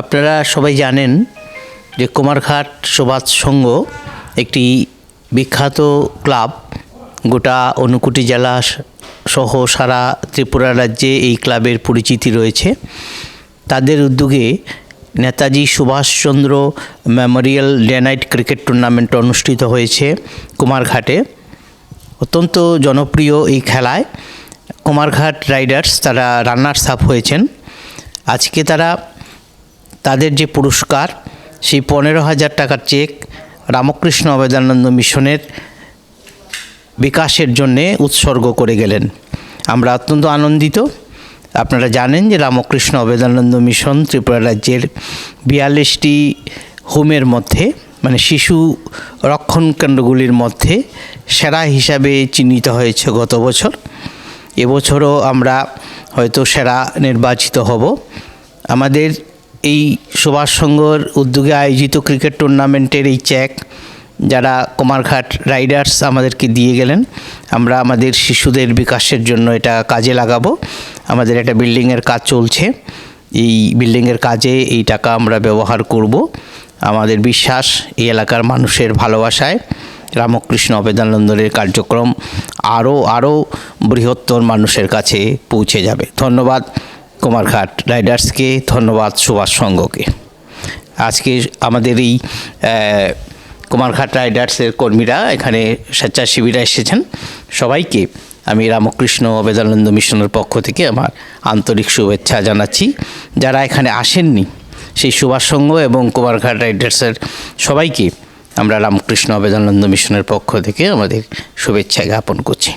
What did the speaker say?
আপনারা সবাই জানেন যে কুমারঘাট সুভাষ সংঘ একটি বিখ্যাত ক্লাব। গোটা অনুকুটি জেলা সহ সারা ত্রিপুরা রাজ্যে এই ক্লাবের পরিচিতি রয়েছে। তাদের উদ্যোগে Netaji Subhashchandra memorial day night cricket tournament অনুষ্ঠিত হয়েছে কুমারঘাটে। অত্যন্ত জনপ্রিয় এই খেলায় কুমারঘাট রাইডার্স তারা রানার্স আপ হয়েছেন। আজকে তারা তাদের যে পুরস্কার, সেই পনেরো হাজার টাকার চেক রামকৃষ্ণ অবেদানন্দ মিশনের বিকাশের জন্যে উৎসর্গ করে গেলেন। আমরা অত্যন্ত আনন্দিত। আপনারা জানেন যে রামকৃষ্ণ অবেদানন্দ মিশন ত্রিপুরা রাজ্যের বিয়াল্লিশটি হোমের মধ্যে মানে শিশু রক্ষণ কেন্দ্রগুলির মধ্যে সেরা হিসাবে চিহ্নিত হয়েছে গত বছর। এবছরও আমরা হয়তো সেরা নির্বাচিত হব। আমাদের এই সুভাষ সংঘর উদ্যোগে আয়োজিত ক্রিকেট টুর্নামেন্টের এই চেক যারা কুমারঘাট রাইডার্স আমাদেরকে দিয়ে গেলেন, আমরা আমাদের শিশুদের বিকাশের জন্য এটা কাজে লাগাবো। আমাদের একটা বিল্ডিংয়ের কাজ চলছে। এই বিল্ডিংয়ের কাজে এই টাকা আমরা ব্যবহার করব। আমাদের বিশ্বাস, এই এলাকার মানুষের ভালোবাসায় রামকৃষ্ণ অবেদানন্দের কার্যক্রম আরও আরও বৃহত্তর মানুষের কাছে পৌঁছে যাবে। ধন্যবাদ। কুমারঘাট রাইডার্সকে ধন্যবাদ সুভাষ সংঘকে। আজকে আমাদের এই কুমারঘাট রাইডার্সের কর্মীরা এখানে স্বেচ্ছাসেবীরা এসেছেন। সবাইকে আমি রামকৃষ্ণ অবেদানন্দ মিশনের পক্ষ থেকে আমার আন্তরিক শুভেচ্ছা জানাচ্ছি। যারা এখানে আসেননি, সেই সুভাষ সংঘ এবং কুমারঘাট রাইডার্সের সবাইকে আমরা রামকৃষ্ণ অবেদানন্দ মিশনের পক্ষ থেকে আমাদের শুভেচ্ছা জ্ঞাপন করছি।